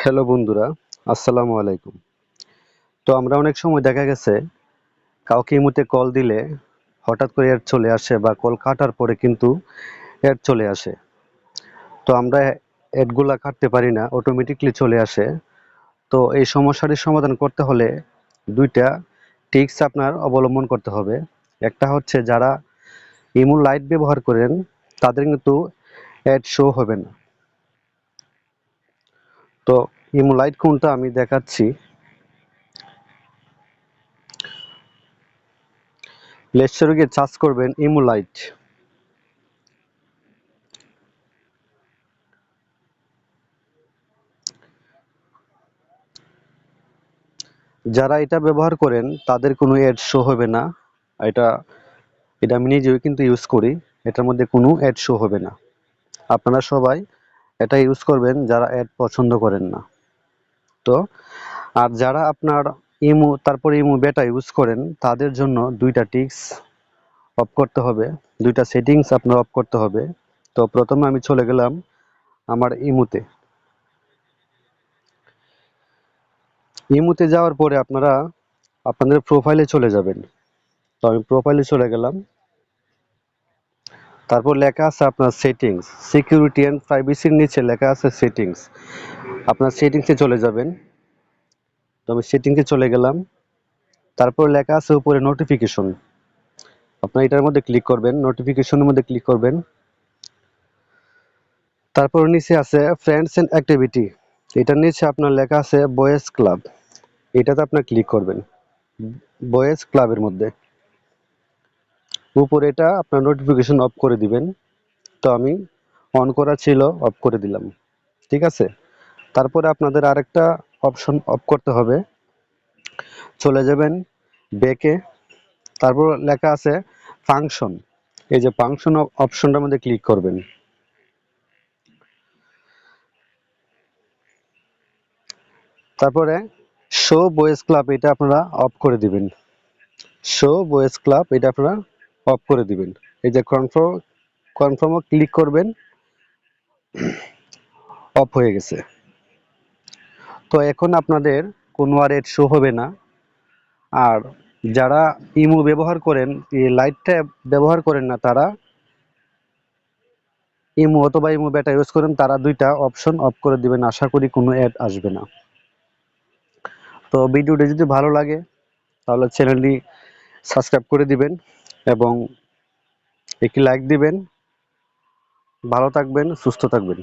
Hello বন্ধুরা, আসসালামু আলাইকুম। তো আমরা অনেক সময় দেখা গেছে, কাউকে ইমুতে কল দিলে হঠাৎ করে অ্যাড চলে আসে বা কল কাটার পরে কিন্তু অ্যাড চলে আসে। তো আমরা এডগুলা কাটতে পারি না অটোমেটিকলি চলে আসে। তো এই সমস্যাটি সমাধান করতে হলে দুইটা টিক্স আপনার অবলম্বন করতে হবে। একটা হচ্ছে যারা ইমু লাইট ব্যবহার করেন, তাদের কিন্তু অ্যাড শো হবে না। তো ইমু লাইট কোনটা আমি দেখাচ্ছি। প্লে গিয়ে চার্জ করবেন ইমু লাইট যারা এটা ব্যবহার করেন, তাদের কোনো অ্যাড শো হবে না। এটা এটা আমি নিজেও কিন্তু ইউজ করি। এটার মধ্যে কোনো অ্যাড শো হবে না। আপনারা সবাই এটা ইউজ করবেন যারা অ্যাড পছন্দ করেন না। তো, আর যারা আপনার ইমু তারপরে ইমু বেটা ইউজ করেন, তাদের জন্য দুইটা টিক্স অফ করতে হবে। দুইটা সেটিংস আপনার অফ করতে হবে। তো, প্রথমে আমি চলে গেলাম আমার ইমুতে ইমুতে যাওয়ার পরে আপনারা আপনাদের প্রোফাইলে চলে যাবেন। তো, আমি প্রোফাইলে চলে গেলাম। তারপর লেখা আছে আপনার সেটিংস সিকিউরিটি অ্যান্ড প্রাইভেসির নিচে লেখা আছে সেটিংস আপনার সেটিংসে চলে যাবেন। তো আমি সেটিংসে চলে গেলাম। তারপর লেখা আছে উপরে নোটিফিকেশন আপনার এটার মধ্যে ক্লিক করবেন নোটিফিকেশনের মধ্যে ক্লিক করবেন। তারপর নিচে আছে ফ্রেন্ডস এন্ড অ্যাক্টিভিটি এটার নিচে আপনার লেখা আছে বয়েজ ক্লাব এটাতে আপনার ক্লিক করবেন। বয়েজ ক্লাবের মধ্যে। উপরে এটা আপনার নোটিফিকেশন অফ করে দিবেন। তো আমি অন করা ছিল অফ করে দিলাম। ঠিক আছে? তারপরে আপনাদের আরেকটা অপশন অফ করতে হবে। চলে যাবেন বেকে তারপর লেখা আছে ফাংশন এই যে ফাংশন অপশনটার মধ্যে ক্লিক করবেন। তারপরে শো বয়েজ ক্লাব এটা আপনারা অফ করে দিবেন। শো বয়েজ ক্লাব এটা আপনারা অফ করে দিবেন। এই যে কনফার্ম কনফার্মও ক্লিক করবেন অফ হয়ে গেছে। তো এখন আপনাদের কোনো আর এড শো হবে না। আর যারা ইমো ব্যবহার করেন, এই লাইটটা ব্যবহার করেন না, তারা ইমো অথবা ইমো ব্যাটা ইউজ করেন, তারা দুইটা অপশন অফ করে দিবেন। আশা করি কোনো অ্যাড আসবে না। তো ভিডিওটি যদি ভালো লাগে, তাহলে চ্যানেলটি সাবস্ক্রাইব করে দিবেন। এবং একটি লাইক দিবেন। ভালো থাকবেন সুস্থ থাকবেন।